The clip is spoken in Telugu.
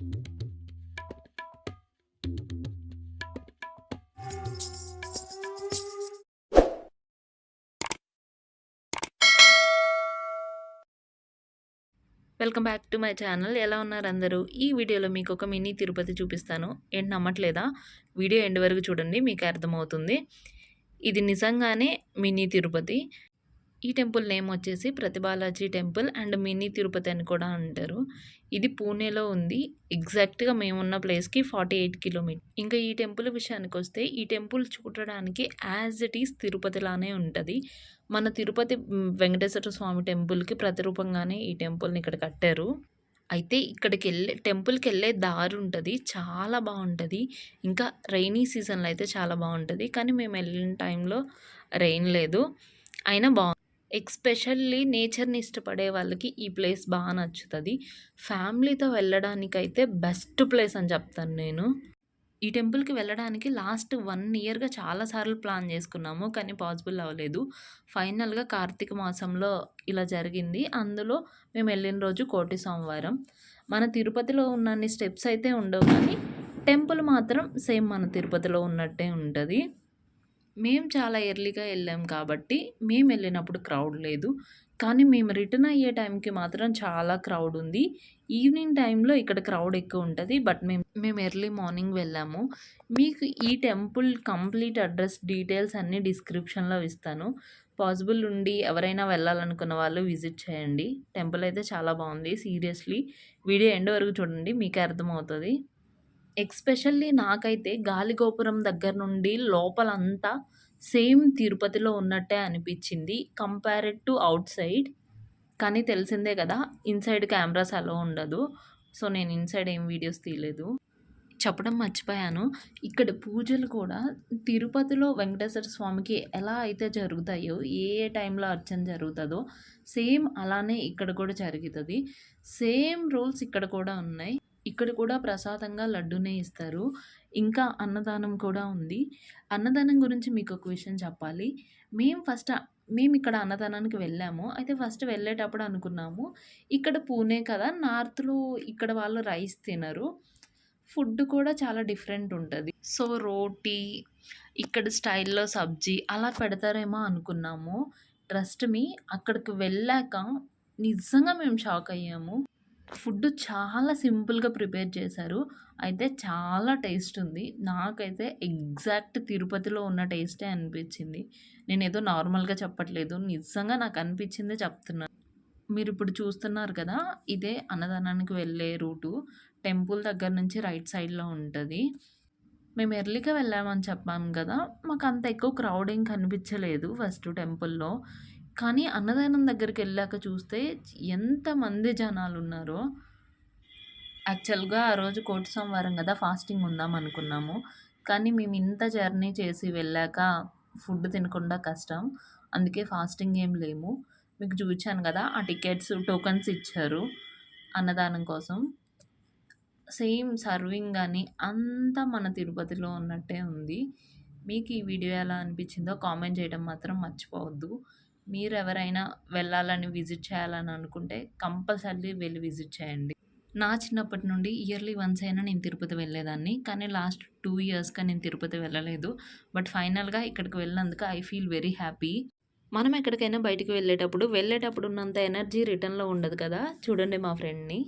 Welcome back to my channel. ఎలా ఉన్నారు అందరూ? ఈ వీడియోలో మీకు ఒక మినీ తిరుపతి చూపిస్తాను. ఏంటి నమ్మట్లేదా? వీడియో ఎండ్ వరకు చూడండి మీకు అర్థమవుతుంది. ఇది నిజంగానే మినీ తిరుపతి. ఈ టెంపుల్ నేమ్ వచ్చేసి ప్రతిబాలాజీ టెంపుల్ అండ్ మినీ తిరుపతి అని కూడా అంటారు. ఇది పూణేలో ఉంది. ఎగ్జాక్ట్గా మేమున్న ప్లేస్కి ఫార్టీ ఎయిట్ కిలోమీటర్ ఇంకా ఈ టెంపుల్ విషయానికి వస్తే ఈ టెంపుల్ చూడడానికి యాజ్ ఇట్ ఈస్ తిరుపతిలానే ఉంటుంది. మన తిరుపతి వెంకటేశ్వర స్వామి టెంపుల్కి ప్రతిరూపంగానే ఈ టెంపుల్ని ఇక్కడ కట్టారు. అయితే ఇక్కడికి వెళ్ళే టెంపుల్కి వెళ్ళే దారి ఉంటుంది. చాలా బాగుంటుంది. ఇంకా రైనీ సీజన్లో అయితే చాలా బాగుంటుంది. కానీ మేము వెళ్ళిన టైంలో రెయిన్ లేదు. అయినా బాగుంది ఎక్స్పెషల్లీ నేచర్ని ఇష్టపడే వాళ్ళకి ఈ ప్లేస్ బాగా నచ్చుతుంది. ఫ్యామిలీతో వెళ్ళడానికైతే బెస్ట్ ప్లేస్ అని చెప్తాను నేను. ఈ టెంపుల్కి వెళ్ళడానికి లాస్ట్ వన్ ఇయర్గా చాలాసార్లు ప్లాన్ చేసుకున్నాము కానీ పాసిబుల్ అవ్వలేదు. ఫైనల్గా కార్తీక మాసంలో ఇలా జరిగింది. అందులో మేము వెళ్ళిన రోజు కోటి సోమవారం. మన తిరుపతిలో ఉన్నన్ని స్టెప్స్ అయితే ఉండవు కానీ టెంపుల్ మాత్రం సేమ్ మన తిరుపతిలో ఉన్నట్టే ఉంటుంది. మేము చాలా ఎర్లీగా వెళ్ళాం కాబట్టి మేము వెళ్ళినప్పుడు క్రౌడ్ లేదు. కానీ మేము రిటర్న్ అయ్యే టైంకి మాత్రం చాలా క్రౌడ్ ఉంది. ఈవినింగ్ టైంలో ఇక్కడ క్రౌడ్ ఎక్కువ ఉంటుంది బట్ మేము మేము ఎర్లీ మార్నింగ్ వెళ్ళాము. మీకు ఈ టెంపుల్ కంప్లీట్ అడ్రస్ డీటెయిల్స్ అన్నీ డిస్క్రిప్షన్లో ఇస్తాను. పాసిబుల్ ఉండి ఎవరైనా వెళ్ళాలనుకున్న వాళ్ళు విజిట్ చేయండి. టెంపుల్ అయితే చాలా బాగుంది. సీరియస్లీ వీడియో ఎండ్ వరకు చూడండి మీకే అర్థమవుతుంది. ఎక్స్పెషల్లీ నాకైతే గాలిగోపురం దగ్గర నుండి లోపలంతా సేమ్ తిరుపతిలో ఉన్నట్టే అనిపించింది కంపేరెడ్ టు అవుట్ సైడ్. కానీ తెలిసిందే కదా ఇన్సైడ్ కెమెరాస్ అలో ఉండదు. సో నేను ఇన్సైడ్ ఏం వీడియోస్ తీయలేదు. చెప్పడం మర్చిపోయాను. ఇక్కడ పూజలు కూడా తిరుపతిలో వెంకటేశ్వర స్వామికి ఎలా అయితే జరుగుతాయో ఏ ఏ టైంలో అర్చన జరుగుతుందో సేమ్ అలానే ఇక్కడ కూడా జరుగుతుంది. సేమ్ రూల్స్ ఇక్కడ కూడా ఉన్నాయి. ఇక్కడ కూడా ప్రసాదంగా లడ్డూనే ఇస్తారు. ఇంకా అన్నదానం కూడా ఉంది. అన్నదానం గురించి మీకు ఒక విషయం చెప్పాలి. మేము ఫస్ట్ మేము ఇక్కడ అన్నదానానికి వెళ్ళాము. అయితే ఫస్ట్ వెళ్ళేటప్పుడు అనుకున్నాము ఇక్కడ పూణే కదా నార్త్లో ఇక్కడ వాళ్ళు రైస్ తినరు. ఫుడ్ కూడా చాలా డిఫరెంట్ ఉంటుంది. సో రోటీ ఇక్కడ స్టైల్లో సబ్జీ అలా పెడతారేమో అనుకున్నాము. ట్రస్ట్ మీ అక్కడికి వెళ్ళాక నిజంగా మేము షాక్ అయ్యాము. ఫుడ్ చాలా సింపుల్గా ప్రిపేర్ చేశారు. అయితే చాలా టేస్ట్ ఉంది నాకైతే ఎగ్జాక్ట్ తిరుపతిలో ఉన్న టేస్టే అనిపించింది. నేను ఏదో నార్మల్గా చెప్పట్లేదు. నిజంగా నాకు అనిపించిందే చెప్తున్నాను మీరు ఇప్పుడు చూస్తున్నారు కదా ఇదే అన్నదానానికి వెళ్ళే రూటు. టెంపుల్ దగ్గర నుంచి రైట్ సైడ్లో ఉంటుంది. మేము ఎర్లీగా వెళ్ళామని చెప్పాము కదా మాకు అంత ఎక్కువ క్రౌడ్ ఏం కనిపించలేదు ఫస్ట్ టెంపుల్లో. కానీ అన్నదానం దగ్గరికి వెళ్ళాక చూస్తే ఎంతమంది జనాలు ఉన్నారో యాక్చువల్గా ఆ రోజు కోటి సోమవారం కదా ఫాస్టింగ్ ఉందాం అనుకున్నాము. కానీ మేము ఇంత జర్నీ చేసి వెళ్ళాక ఫుడ్ తినకుండా కష్టం. అందుకే ఫాస్టింగ్ ఏం లేము. మీకు చూచాను కదా ఆ టికెట్స్ టోకన్స్ ఇచ్చారు అన్నదానం కోసం. సేమ్ సర్వింగ్ కానీ అంతా మన తిరుపతిలో ఉన్నట్టే ఉంది. మీకు ఈ వీడియో ఎలా అనిపించిందో కామెంట్ చేయడం మాత్రం మర్చిపోవద్దు. మీరు ఎవరైనా వెళ్ళాలని విజిట్ చేయాలని అనుకుంటే కంపల్సరీ వెళ్ళి విజిట్ చేయండి. నా చిన్నప్పటి నుండి ఇయర్లీ వన్స్ అయినా నేను తిరుపతి వెళ్ళేదాన్ని. కానీ లాస్ట్ టూ ఇయర్స్గా నేను తిరుపతి వెళ్ళలేదు. బట్ ఫైనల్గా ఇక్కడికి వెళ్ళినందుకు ఐ ఫీల్ వెరీ హ్యాపీ. మనం ఎక్కడికైనా బయటికి వెళ్ళేటప్పుడు వెళ్ళేటప్పుడు ఉన్నంత ఎనర్జీ రిటర్న్లో ఉండదు కదా? చూడండి మా ఫ్రెండ్ని.